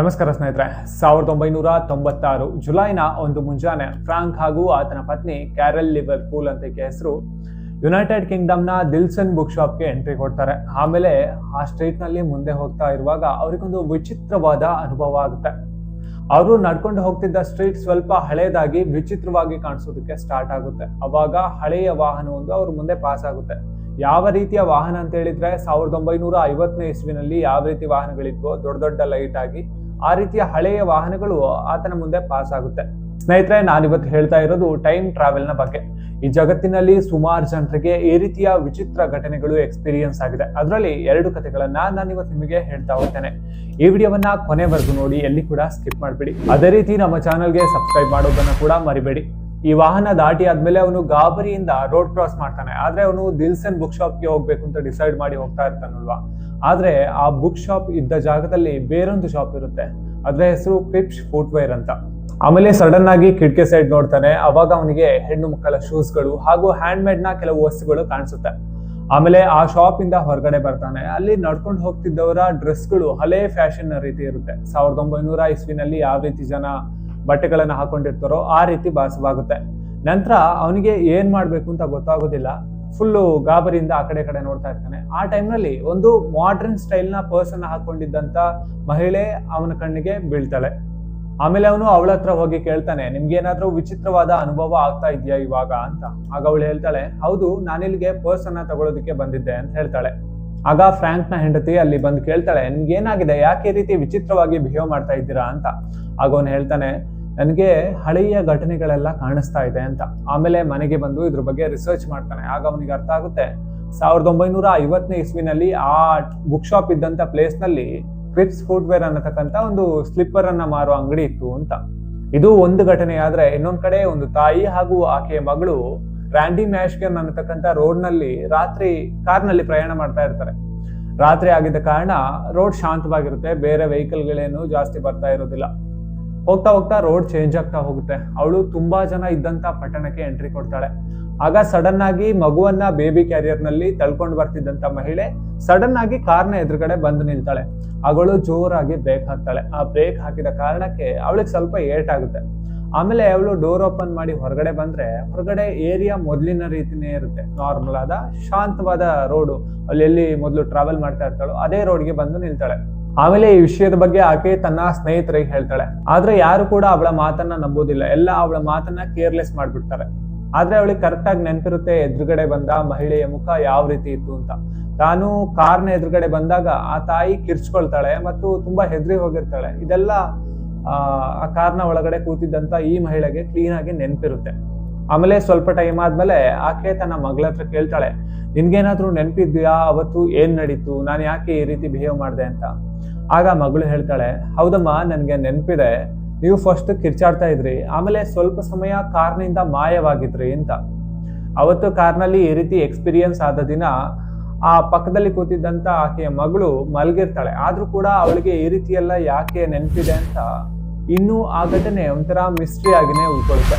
ನಮಸ್ಕಾರ ಸ್ನೇಹಿತರೆ. ಸಾವಿರದ ಒಂಬೈನೂರ ತೊಂಬತ್ತಾರು ಜುಲೈನ ಒಂದು ಮುಂಜಾನೆ ಫ್ರಾಂಕ್ ಹಾಗೂ ಆತನ ಪತ್ನಿ ಕ್ಯಾರಲ್ ಲಿವರ್ ಪೂಲ್ ಅಂತ ಹೆಸರು ಯುನೈಟೆಡ್ ಕಿಂಗ್ಡಮ್ನ ದಿಲ್ಸನ್ ಬುಕ್ ಶಾಪ್ಗೆ ಎಂಟ್ರಿ ಕೊಡ್ತಾರೆ. ಆಮೇಲೆ ಆ ಸ್ಟ್ರೀಟ್ನಲ್ಲಿ ಮುಂದೆ ಹೋಗ್ತಾ ಇರುವಾಗ ಅವರಿಗೊಂದು ವಿಚಿತ್ರವಾದ ಅನುಭವ ಆಗುತ್ತೆ. ಅವರು ನಡ್ಕೊಂಡು ಹೋಗ್ತಿದ್ದ ಸ್ಟ್ರೀಟ್ ಸ್ವಲ್ಪ ಹಳೇದಾಗಿ ವಿಚಿತ್ರವಾಗಿ ಕಾಣಿಸೋದಕ್ಕೆ ಸ್ಟಾರ್ಟ್ ಆಗುತ್ತೆ. ಅವಾಗ ಹಳೆಯ ವಾಹನ ಒಂದು ಅವ್ರ ಮುಂದೆ ಪಾಸ್ ಆಗುತ್ತೆ. ಯಾವ ರೀತಿಯ ವಾಹನ ಅಂತ ಹೇಳಿದ್ರೆ ಸಾವಿರದ ಒಂಬೈನೂರ ಐವತ್ತನೇ ಇಸ್ವಿನಲ್ಲಿ ಯಾವ ರೀತಿ ವಾಹನಗಳಿದ್ವೋ ದೊಡ್ಡ ದೊಡ್ಡ ಲೈಟ್ ಆಗಿ ಆ ರೀತಿಯ ಹಳೆಯ ವಾಹನಗಳು ಆತನ ಮುಂದೆ ಪಾಸ್ ಆಗುತ್ತೆ. ಸ್ನೇಹಿತರೆ, ನಾನಿವತ್ತು ಹೇಳ್ತಾ ಇರೋದು ಟೈಮ್ ಟ್ರಾವೆಲ್ನ ಬಗ್ಗೆ. ಈ ಜಗತ್ತಿನಲ್ಲಿ ಸುಮಾರು ಜನರಿಗೆ ಈ ರೀತಿಯ ವಿಚಿತ್ರ ಘಟನೆಗಳು ಎಕ್ಸ್ಪೀರಿಯನ್ಸ್ ಆಗಿದೆ. ಅದರಲ್ಲಿ ಎರಡು ಕಥೆಗಳನ್ನ ನಾನು ಇವತ್ತು ನಿಮಗೆ ಹೇಳ್ತಾ ಹೋಗ್ತೇನೆ. ಈ ವಿಡಿಯೋವನ್ನ ಕೊನೆವರೆಗೂ ನೋಡಿ, ಎಲ್ಲಿ ಕೂಡ ಸ್ಕಿಪ್ ಮಾಡಬೇಡಿ. ಅದೇ ರೀತಿ ನಮ್ಮ ಚಾನಲ್ಗೆ ಸಬ್ಸ್ಕ್ರೈಬ್ ಮಾಡೋದನ್ನ ಕೂಡ ಮರಿಬೇಡಿ. ಈ ವಾಹನ ದಾಟಿ ಆದ್ಮೇಲೆ ಅವನು ಗಾಬರಿಯಿಂದ ರೋಡ್ ಕ್ರಾಸ್ ಮಾಡ್ತಾನೆ. ಆದ್ರೆ ಅವನು ದಿಲ್ಸನ್ ಬುಕ್ ಶಾಪ್ಗೆ ಹೋಗ್ಬೇಕು ಅಂತ ಡಿಸೈಡ್ ಮಾಡಿ ಹೋಗ್ತಾ ಇರ್ತಾನಲ್ವಾ? ಆದ್ರೆ ಆ ಬುಕ್ ಶಾಪ್ ಇದ್ದ ಜಾಗದಲ್ಲಿ ಬೇರೊಂದು ಶಾಪ್ ಇರುತ್ತೆ. ಅದರ ಹೆಸರು ಕ್ರಿಪ್ಸ್ ಫುಟ್ವೇರ್ ಅಂತ. ಆಮೇಲೆ ಸಡನ್ ಆಗಿ ಕಿಟಕಿ ಸೈಡ್ ನೋಡ್ತಾನೆ, ಅವಾಗ ಅವನಿಗೆ ಹೆಣ್ಣು ಮಕ್ಕಳ ಶೂಸ್ಗಳು ಹಾಗೂ ಹ್ಯಾಂಡ್ ಮೇಡ್ನ ಕೆಲವು ವಸ್ತುಗಳು ಕಾಣಿಸುತ್ತೆ. ಆಮೇಲೆ ಆ ಶಾಪ್ ಇಂದ ಹೊರಗಡೆ ಬರ್ತಾನೆ. ಅಲ್ಲಿ ನಡ್ಕೊಂಡು ಹೋಗ್ತಿದ್ದವರ ಡ್ರೆಸ್ಗಳು ಹಳೆ ಫ್ಯಾಷನ್ ರೀತಿ ಇರುತ್ತೆ. ಸಾವಿರದ ಒಂಬೈನೂರ ಇಸ್ವಿನಲ್ಲಿ ಯಾವ ರೀತಿ ಜನ ಬಟ್ಟೆಗಳನ್ನು ಹಾಕೊಂಡಿರ್ತಾರೋ ಆ ರೀತಿ ಭಾಸವಾಗುತ್ತೆ. ನಂತರ ಅವನಿಗೆ ಏನ್ ಮಾಡ್ಬೇಕು ಅಂತ ಗೊತ್ತಾಗೋದಿಲ್ಲ. ಫುಲ್ಲು ಗಾಬರಿಯಿಂದ ಆ ಕಡೆ ಕಡೆ ನೋಡ್ತಾ ಇರ್ತಾನೆ. ಆ ಟೈಮ್ನಲ್ಲಿ ಒಂದು ಮಾಡ್ರನ್ ಸ್ಟೈಲ್ನ ಪರ್ಸನ್ ಹಾಕೊಂಡಿದ್ದಂಥ ಮಹಿಳೆ ಅವನ ಕಣ್ಣಿಗೆ ಬೀಳ್ತಾಳೆ. ಆಮೇಲೆ ಅವನು ಅವಳ ಹತ್ರ ಹೋಗಿ ಕೇಳ್ತಾನೆ, ನಿಮ್ಗೆ ಏನಾದ್ರೂ ವಿಚಿತ್ರವಾದ ಅನುಭವ ಆಗ್ತಾ ಇದೆಯಾ ಇವಾಗ? ಅಂತ. ಆಗ ಅವಳು ಹೇಳ್ತಾಳೆ, ಹೌದು, ನಾನಿಲ್ಲಿಗೆ ಪರ್ಸನ್ನ ಅನ್ನ ತಗೊಳ್ಳೋದಕ್ಕೆ ಬಂದಿದ್ದೆ ಅಂತ ಹೇಳ್ತಾಳೆ. ಆಗ ಫ್ರಾಂಕ್ನ ಹೆಂಡತಿ ಅಲ್ಲಿ ಬಂದು ಕೇಳ್ತಾಳೆ, ನಿಮ್ಗೆ ಏನಾಗಿದೆ? ಯಾಕೆ ರೀತಿ ವಿಚಿತ್ರವಾಗಿ ಬಿಹೇವ್ ಮಾಡ್ತಾ ಇದ್ದೀರಾ? ಅಂತ. ಆಗ ಅವನು ಹೇಳ್ತಾನೆ ನನಗೆ ಹಳೆಯ ಘಟನೆಗಳೆಲ್ಲ ಕಾಣಿಸ್ತಾ ಇದೆ ಅಂತ. ಆಮೇಲೆ ಮನೆಗೆ ಬಂದು ಇದ್ರ ಬಗ್ಗೆ ರಿಸರ್ಚ್ ಮಾಡ್ತಾನೆ. ಆಗ ಅವನಿಗೆ ಅರ್ಥ ಆಗುತ್ತೆ. ಸಾವಿರದ ಒಂಬೈನೂರ ಐವತ್ತನೇ ಇಸ್ವಿನಲ್ಲಿ ಆ ಬುಕ್ ಶಾಪ್ ಇದ್ದಂತ ಪ್ಲೇಸ್ನಲ್ಲಿ ಕ್ರಿಪ್ಸ್ ಫುಟ್ವೇರ್ ಅನ್ನತಕ್ಕಂತ ಒಂದು ಸ್ಲಿಪ್ಪರ್ ಅನ್ನ ಮಾರುವ ಅಂಗಡಿ ಇತ್ತು ಅಂತ. ಇದು ಒಂದು ಘಟನೆ ಆದ್ರೆ ಇನ್ನೊಂದ್ ಕಡೆ ಒಂದು ತಾಯಿ ಹಾಗೂ ಆಕೆಯ ಮಗಳು ರ್ಯಾಂಡಿ ಅನ್ನತಕ್ಕಂತ ರೋಡ್ನಲ್ಲಿ ರಾತ್ರಿ ಕಾರ್ನಲ್ಲಿ ಪ್ರಯಾಣ ಮಾಡ್ತಾ ಇರ್ತಾರೆ. ರಾತ್ರಿ ಆಗಿದ್ದ ಕಾರಣ ರೋಡ್ ಶಾಂತವಾಗಿರುತ್ತೆ. ಬೇರೆ ವೆಹಿಕಲ್ಗಳೇನು ಜಾಸ್ತಿ ಬರ್ತಾ ಇರೋದಿಲ್ಲ. ಹೋಗ್ತಾ ಹೋಗ್ತಾ ರೋಡ್ ಚೇಂಜ್ ಆಗ್ತಾ ಹೋಗುತ್ತೆ. ಅವಳು ತುಂಬಾ ಜನ ಇದ್ದಂತ ಪಟ್ಟಣಕ್ಕೆ ಎಂಟ್ರಿ ಕೊಡ್ತಾಳೆ. ಆಗ ಸಡನ್ ಆಗಿ ಮಗುವನ್ನ ಬೇಬಿ ಕ್ಯಾರಿಯರ್ನಲ್ಲಿ ತಳ್ಕೊಂಡು ಬರ್ತಿದ್ದಂತ ಮಹಿಳೆ ಸಡನ್ ಆಗಿ ಕಾರ್ನ ಎದುರುಗಡೆ ಬಂದು ನಿಲ್ತಾಳೆ. ಅವಳು ಜೋರಾಗಿ ಬ್ರೇಕ್ ಹಾಕ್ತಾಳೆ. ಆ ಬ್ರೇಕ್ ಹಾಕಿದ ಕಾರಣಕ್ಕೆ ಅವಳಿಗೆ ಸ್ವಲ್ಪ ಏಟ್ ಆಗುತ್ತೆ. ಆಮೇಲೆ ಅವಳು ಡೋರ್ ಓಪನ್ ಮಾಡಿ ಹೊರಗಡೆ ಬಂದ್ರೆ ಹೊರಗಡೆ ಏರಿಯಾ ಮೊದಲಿನ ರೀತಿನೇ ಇರುತ್ತೆ. ನಾರ್ಮಲ್ ಆದ ಶಾಂತವಾದ ರೋಡು ಅಲ್ಲಿ ಎಲ್ಲಿ ಮೊದಲು ಟ್ರಾವೆಲ್ ಮಾಡ್ತಾ ಇರ್ತಾಳೋ ಅದೇ ರೋಡ್ಗೆ ಬಂದು ನಿಲ್ತಾಳೆ. ಆಮೇಲೆ ಈ ವಿಷಯದ ಬಗ್ಗೆ ಆಕೆ ತನ್ನ ಸ್ನೇಹಿತರಿಗೆ ಹೇಳ್ತಾಳೆ. ಆದ್ರೆ ಯಾರು ಕೂಡ ಅವಳ ಮಾತನ್ನ ನಂಬೋದಿಲ್ಲ ಎಲ್ಲ ಅವಳ ಮಾತನ್ನ ಕೇರ್ಲೆಸ್ ಮಾಡ್ಬಿಡ್ತಾರೆ. ಆದ್ರೆ ಅವಳಿಗೆ ಕರೆಕ್ಟ್ ಆಗಿ ನೆನಪಿರುತ್ತೆ ಎದುರುಗಡೆ ಬಂದ ಮಹಿಳೆಯ ಮುಖ ಯಾವ ರೀತಿ ಇತ್ತು ಅಂತ. ತಾನು ಕಾರ್ನ ಎದುರುಗಡೆ ಬಂದಾಗ ಆ ತಾಯಿ ಕಿರ್ಚ್ಕೊಳ್ತಾಳೆ ಮತ್ತು ತುಂಬಾ ಹೆದರಿ ಹೋಗಿರ್ತಾಳೆ. ಇದೆಲ್ಲ, ಆ ಕಾರ್ನ ಒಳಗಡೆ ಕೂತಿದ್ದಂತ ಈ ಮಹಿಳೆಗೆ ಕ್ಲೀನ್ ಆಗಿ ನೆನಪಿರುತ್ತೆ. ಆಮೇಲೆ ಸ್ವಲ್ಪ ಟೈಮ್ ಆದ್ಮೇಲೆ ಆಕೆ ತನ್ನ ಮಗಳ ಹತ್ರ ಕೇಳ್ತಾಳೆ, ನಿನ್ಗೇನಾದ್ರೂ ನೆನಪಿದ್ಯಾ? ಅವತ್ತು ಏನ್ ನಡೀತು? ನಾನು ಯಾಕೆ ಈ ರೀತಿ ಬಿಹೇವ್ ಮಾಡಿದೆ? ಅಂತ. ಆಗ ಮಗಳು ಹೇಳ್ತಾಳೆ, ಹೌದಮ್ಮ, ನನಗೆ ನೆನಪಿದೆ. ನೀವು ಫಸ್ಟ್ ಕಿರ್ಚಾಡ್ತಾ ಇದ್ರಿ. ಆಮೇಲೆ ಸ್ವಲ್ಪ ಸಮಯ ಕಾರ್ನಿಂದ ಮಾಯವಾಗಿದ್ರಿ ಅಂತ. ಅವತ್ತು ಕಾರ್ನಲ್ಲಿ ಈ ರೀತಿ ಎಕ್ಸ್ಪೀರಿಯನ್ಸ್ ಆದ ದಿನ ಆ ಪಕ್ಕದಲ್ಲಿ ಕೂತಿದ್ದಂತ ಆಕೆಯ ಮಗಳು ಮಲಗಿರ್ತಾಳೆ. ಆದರೂ ಕೂಡ ಅವಳಿಗೆ ಈ ರೀತಿಯೆಲ್ಲ ಯಾಕೆ ನೆನಪಿದೆ ಅಂತ ಇನ್ನೂ ಆ ಘಟನೆ ಒಂಥರ ಮಿಸ್ಟ್ರಿ ಆಗಿನೇ ಉಳ್ಕೊಳುತ್ತೆ